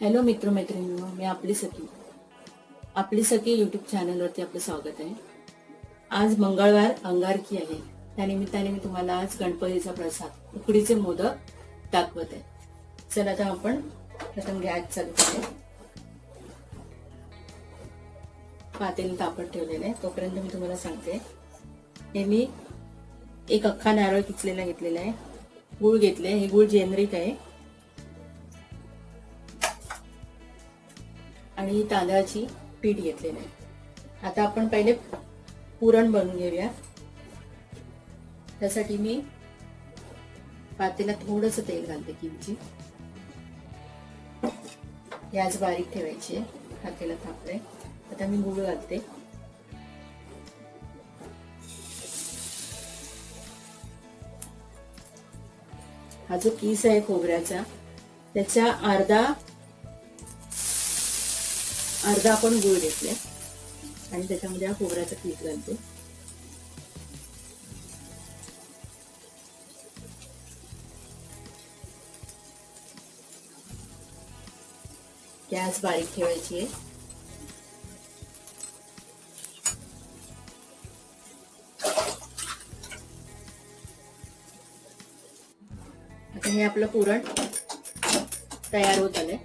Hello मित्रमैत्रिणींनो मी आपली सखी. आपली सखी YouTube चॅनलवरती आपलं स्वागत आहे. आज मंगळवार अंगारकी आहे. त्यानिमित्ताने मी तुम्हाला आज गणपतीचा प्रसाद उकडीचे मोदक दाखवत आहे. चला आता आपण प्रथम गॅस चालू करूया. पातेल तापत ठेवलेलं आहे. तोपर्यंत मी तुम्हाला सांगते. हे मी एक अख्खा नारळ किचलेला घेतलेला आहे. गुळ घेतले हे गुळ जेनरिक आहे. आणि तांदळाची पीठ घेतलेलं आहे. आता आपण पहिले पुरण बनवून घेऊया. त्यासाठी मी पातेला थोडस तेल घालते किंची गॅस बारीक ठेवायची आहे हातेला थापले आता मी गुळ घालते. हा जो किस आहे खोबऱ्याचा त्याच्या अर्धा अर्धा आपण गुळ घेतले. आणि त्याच्यामध्ये हा खोबऱ्याचं पीठ घालते. गॅस बारीक ठेवायची आहे. आता हे आपलं पुरण तयार होत आलंय.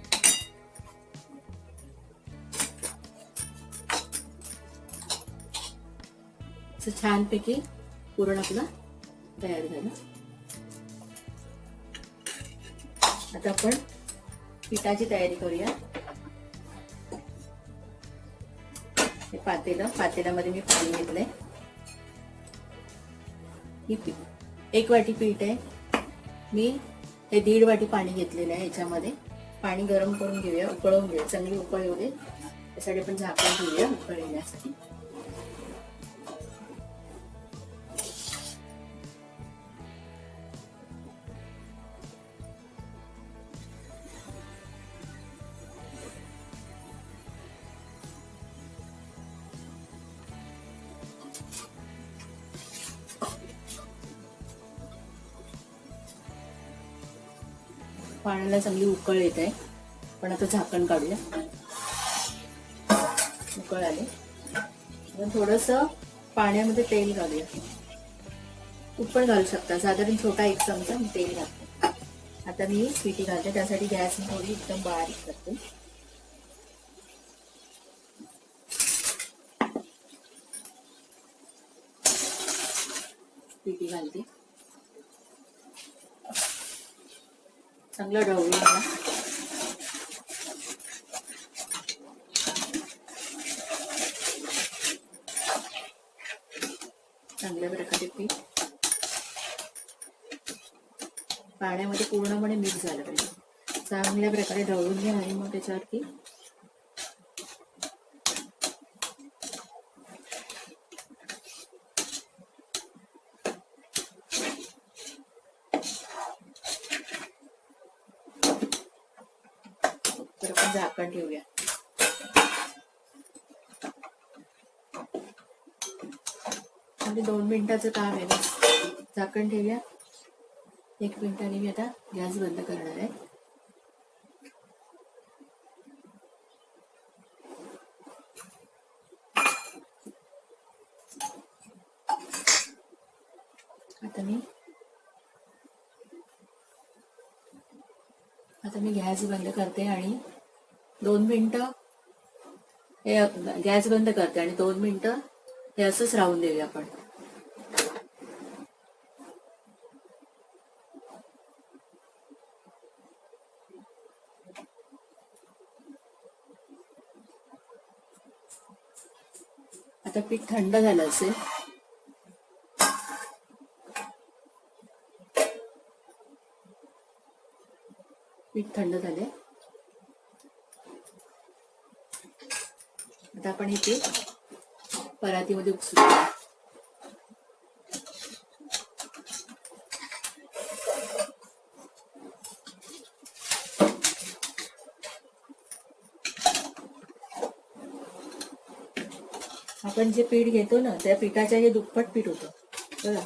असं छानपैकी पुरण आपलं तयार झालं. आता आपण पिठाची तयारी करूया. हे पातेलं पातेल्यामध्ये मी पाणी घेतलंय. ही एक वाटी पीठ आहे. मी हे दीड वाटी पाणी घेतलेलं आहे याच्यामध्ये. पाणी गरम करून घेऊया उकळवून घेऊया. चांगली उकळ येऊ दे त्यासाठी आपण झाकण घेऊया उकळ येण्यासाठी. पाण्याला चांगली उकळ येत. आहे पण आता झाकण काढूया. उकळ आले. थोडंसं थोडस पाण्यामध्ये तेल घालूया. तूप पण घालू शकता. साधारण छोटा एक चमचा मी तेल घालते. आता मी पिठी घालते. त्यासाठी गॅस थोडी एकदम बारीक करते. पिठी घालते. चांगलं ढवळूया चांगल्या प्रकारे पीठ. पाण्यामध्ये पूर्णपणे मिक्स झालं पाहिजे. चांगल्या प्रकारे ढवळून घ्या आणि मग त्याच्यावरती तर आपण झाकण ठेवूया. म्हणजे दोन मिनिटाचं काम आहे झाकण ठेवूया. एक मिनिटाने मी आता गॅस बंद करणार आहे. आता मी आता मी गॅस बंद करते आणि दोन मिनिटं. हे गॅस बंद करते आणि दोन मिनिटं हे असंच राहून देऊया आपण. आता पीठ थंड झालं असेल. पीठ थंड झाले आता आपण हे पीठ परातीमध्ये उपसूया आपण जे पीठ घेतो ना त्या पिठाच्या हे दुप्पट पीठ होतं. बघा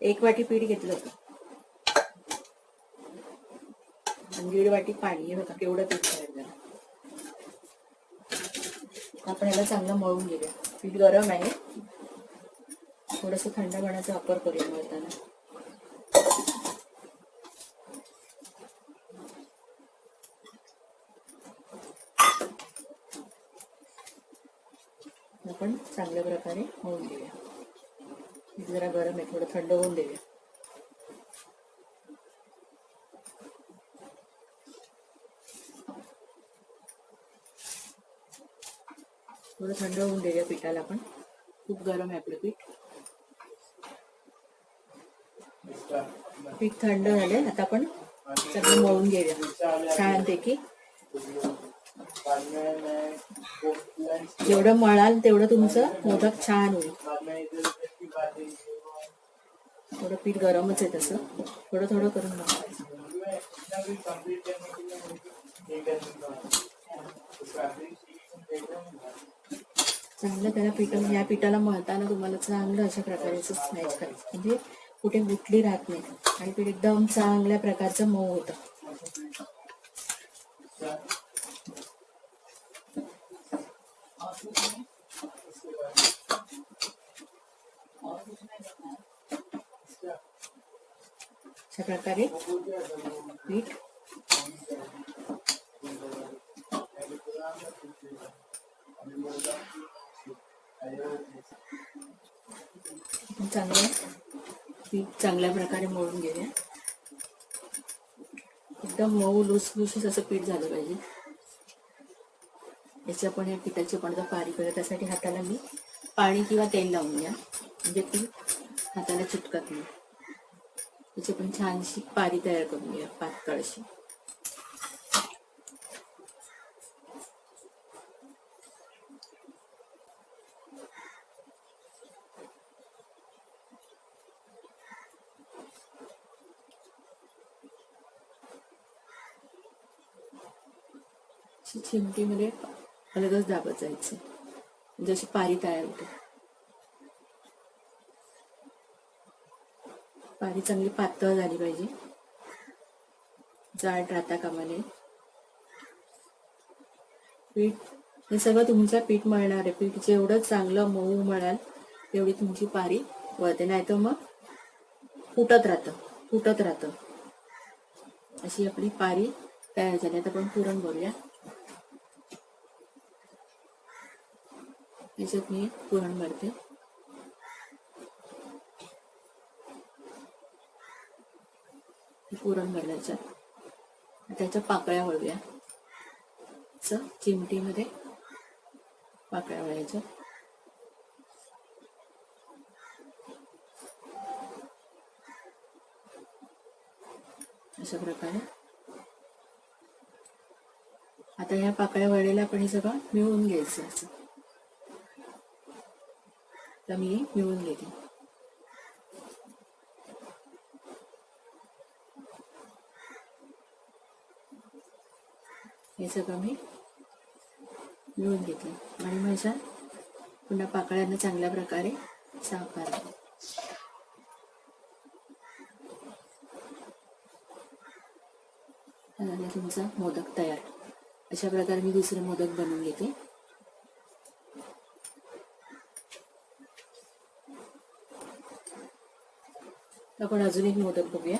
एक वाटी पीठ घेतलं होतं. आणि दीड वाटी पाणी हे बघा केवढं पीठ करायचं झालं आपण याला चांगलं मळून घेऊया. पीठ गरम आहे. थोडस थंड पाण्याचा वापर करूया मळताना. आपण चांगल्या प्रकारे मळून घेऊया. जरा गरम आहे थोडं थंड होऊन देऊया. थोडं थंड होऊन देऊया पिठाला आपण खूप गरम आहे आपलं पीठ. पीठ थंड झाले आता आपण सगळं मळून घेऊया छानपैकी. जेवढं मळाल तेवढं तुमचं मोदक छान होईल. थोडं पीठ गरमच आहे तसं. थोडं थोडं करून मळायचं चांगलं त्याला पीठ या पिठाला मळताना तुम्हाला चांगलं अशा प्रकारे असं स्मॅच करायचं. म्हणजे कुठे गुटली राहत नाही. आणि पीठ एकदम चांगल्या प्रकारचं मऊ होतं. अशा प्रकारे पीठ. चांगलं. पीठ चांगल्या प्रकारे मळून घेऊया. एकदम मऊ लुसलुशीत असं पीठ झालं पाहिजे. याच्या पण या पिठाचे पण पारी करूया. त्यासाठी हाताला मी पाणी किंवा तेल लावून घ्या. म्हणजे पीठ हाताला चिटकत नाही. त्याची पण छानशी पारी तयार करून घ्या पातळ अशी अलगच दाबत जायचं. म्हणजे अशी पारी तयार होते. पारी चांगली पातळ झाली पाहिजे. जाड राहता कामाने पीठ हे सगळं तुमचं पीठ मळणार आहे. पीठ जेवढं चांगलं मऊ मळाल तेवढी तुमची पारी वळते. नाही तर मग फुटत राहतं. फुटत राहतं. अशी आपली पारी तयार झाली. आता आपण पुरण भरूया. याच्यात मी पुरण भरते. पुरण भरल्याच्या त्याच्या पाकळ्या वळूया. असं चिमटीमध्ये पाकळ्या वळायच्या. अशा प्रकारे. आता ह्या पाकळ्या वळलेल्या आपण हे सगळं मिळवून घ्यायचं असं. त्या मी मिळून घेते हे सगळं मी मिळून घेतलं आणि माझ्या पुन्हा पाकळ्यांना चांगल्या प्रकारे साकार झाला तुमचा मोदक तयार अशा प्रकारे मी दुसरे मोदक बनवून घेते आपण अजून एक मोदक बघूया.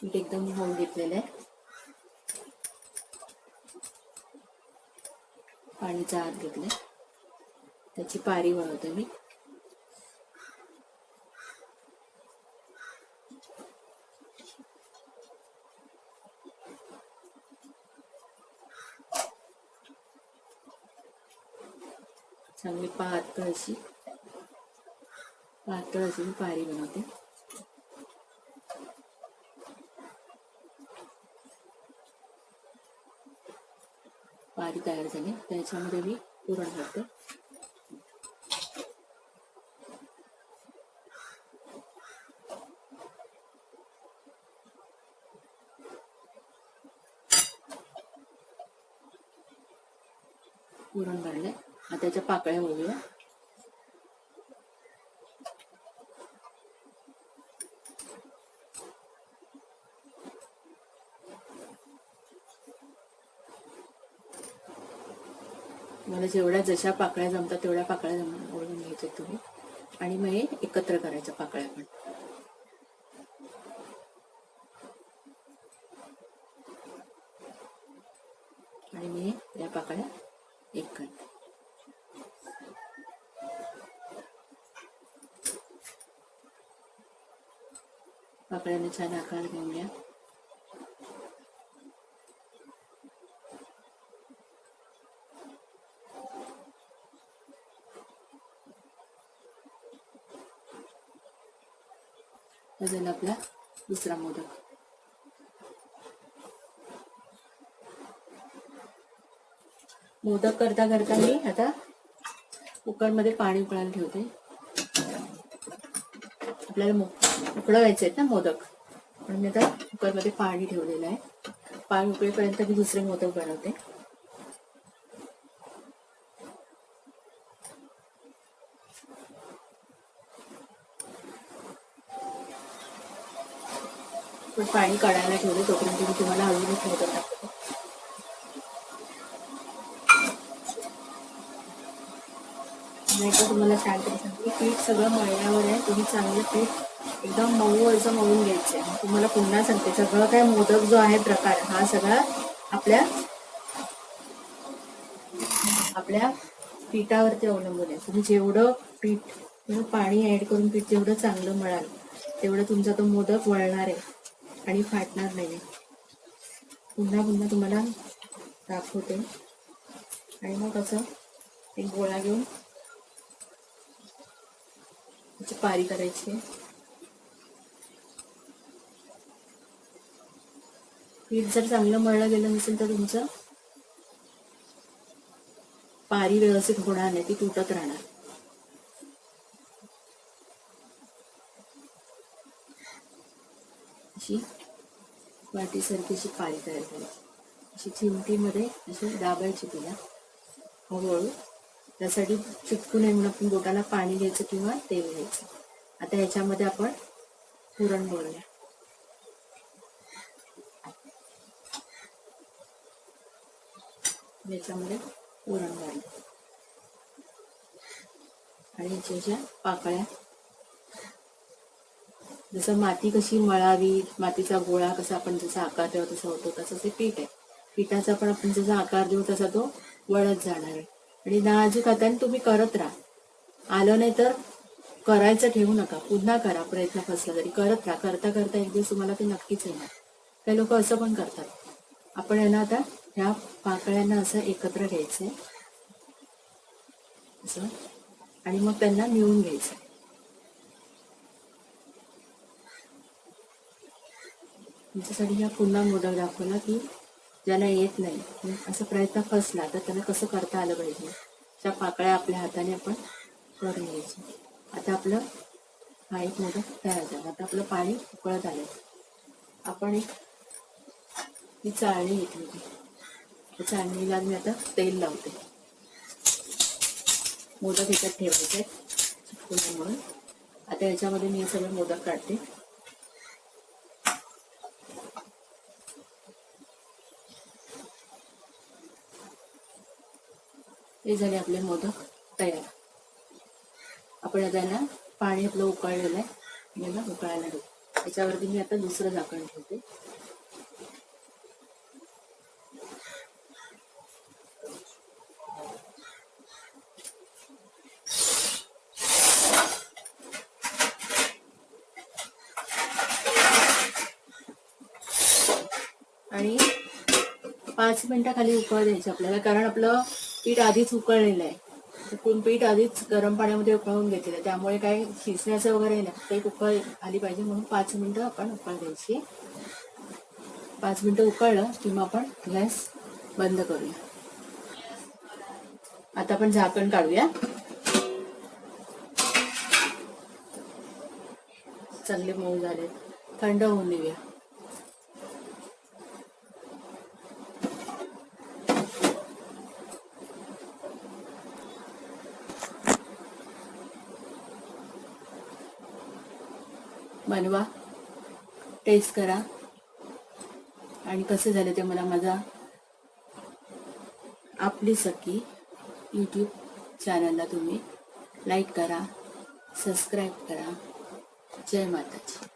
पीठ एकदम होऊन घेतलेलं आहे. पाणीचा आत घेतलाय. त्याची पारी बनवते मी. चांगली पाहत अशी. पातळ अशी मी पारी बनवते. पारी तयार झाली. त्याच्यामध्ये मी पुरण घालते. पुरण भरले. आता त्याच्या पाकळ्या होऊया मला जेवढ्या जशा पाकळ्या जमतात तेवढ्या पाकळ्या जम ओळून घ्यायच्या तुम्ही. आणि मग हे एकत्र करायच्या पाकळ्या पण. आणि मी या पाकळ्या एक करते. पाकळ्याने छान आकार घेऊन घ्या. हा झाला आपला दुसरा मोदक. मोदक करता करता मी आता कुकरमध्ये पाणी उकळायला ठेवते. आपल्याला मो- उकळवायचे आहेत ना मोदक. म्हणून मी आता कुकरमध्ये पाणी ठेवलेलं आहे. पाणी उकळेपर्यंत मी दुसरे मोदक बनवते. पण पाणी काढायला ठेवले तोपर्यंत मी तुम्हाला अजूनच मोदक दाखवते नाही तर तुम्हाला सांगते सांगते पीठ सगळं मळण्यावर आहे तुम्ही चांगलं पीठ एकदम मऊ असं मळून घ्यायचं आहे. तुम्हाला पुन्हा सांगते सगळं काय मोदक जो आहे प्रकार हा सगळा आपल्या आपल्या पिठावरती अवलंबून आहे. तुम्ही जेवढं पीठ पाणी ऍड करून पीठ जेवढं चांगलं मळाल तेवढं तुमचा तो मोदक वळणार आहे. आणि फाटणार नाही. पुन्हा पुन्हा तुम्हाला दाखवते. आणि मग असं एक गोळा घेऊन त्याची पारी करायची. आहे. पीठ जर चांगलं मळलं गेलं नसेल तर तुमचं पारी व्यवस्थित होणार नाही ती तुटत राहणार. अशी वाटीसारखी अशी पाळी तयार करायची अशी चिमटीमध्ये अशी दाबायची तिला हळूहळू त्यासाठी चिटकू नये म्हणून आपण बोटाला पाणी घ्यायचं किंवा तेल घ्यायचं. आता ह्याच्यामध्ये आपण पुरण बोलूया याच्यामध्ये पुरण भरलं आणि ह्याच्या पाकळ्या जसं माती कशी मळावी मातीचा गोळा कसा आपण जसा आकार देऊ तसा होतो तसं ते पीठ आहे. पिठाचा पण आपण जसा आकार देऊ तसा तो वळत जाणार आहे. आणि नाजूक हाताने तुम्ही करत राहा. आलं नाही तर करायचं ठेवू नका. पुन्हा करा प्रयत्न फसला तरी. करत राहा. करता करता एक दिवस तुम्हाला ते नक्कीच येणार. काही लोक असं पण करतात. आपण यांना आता ह्या पाकळ्यांना असं एकत्र घ्यायचंय असं. आणि मग त्यांना मिळून घ्यायचं. तुमच्यासाठी ह्या पुन्हा मोदक दाखवला की ज्यांना येत नाही. असा प्रयत्न फसला तर त्यांना कसं करता आलं पाहिजे? त्या पाकळ्या आपल्या हाताने आपण करून घ्यायची आता आपलं हा एक मोदक तयार झाला. आता आपलं पाणी उकळत आलं आपण एक ही चाळणी घेतली होती. त्या चाळणीला मी आता तेल लावते. मोदक ह्याच्यात ठेवायचे आहेत. म्हणून. आता याच्यामध्ये मी हे सगळे मोदक काढते. हे झाले आपले मोदक तयार. आपण आता याला पाणी आपलं उकळलेलं आहे. याला उकळायला देऊ. त्याच्यावरती मी आता दुसरं झाकण ठेवते. आणि पाच मिनिटं खाली उकळ द्यायची आपल्याला कारण आपलं पीठ आधीच उकळलेलं आहे. उकळून पीठ आधीच गरम पाण्यामध्ये उकळून घेतलेलं आहे. त्यामुळे काही शिजण्याचं वगैरे नाही. ते उकळ आली पाहिजे म्हणून पाच मिनिटं आपण उकळ द्यायची. पाच मिनिटं उकळलं की मग आपण गॅस बंद करूया. आता आपण झाकण काढूया. चांगले मऊ झाले थंड होऊन देऊया. बनवा. टेस्ट करा. आणि कसे झाले ते मला माझा आपली सखी यूट्यूब चॅनलला तुम्ही लाईक करा सबस्क्राईब करा. जय माताजी.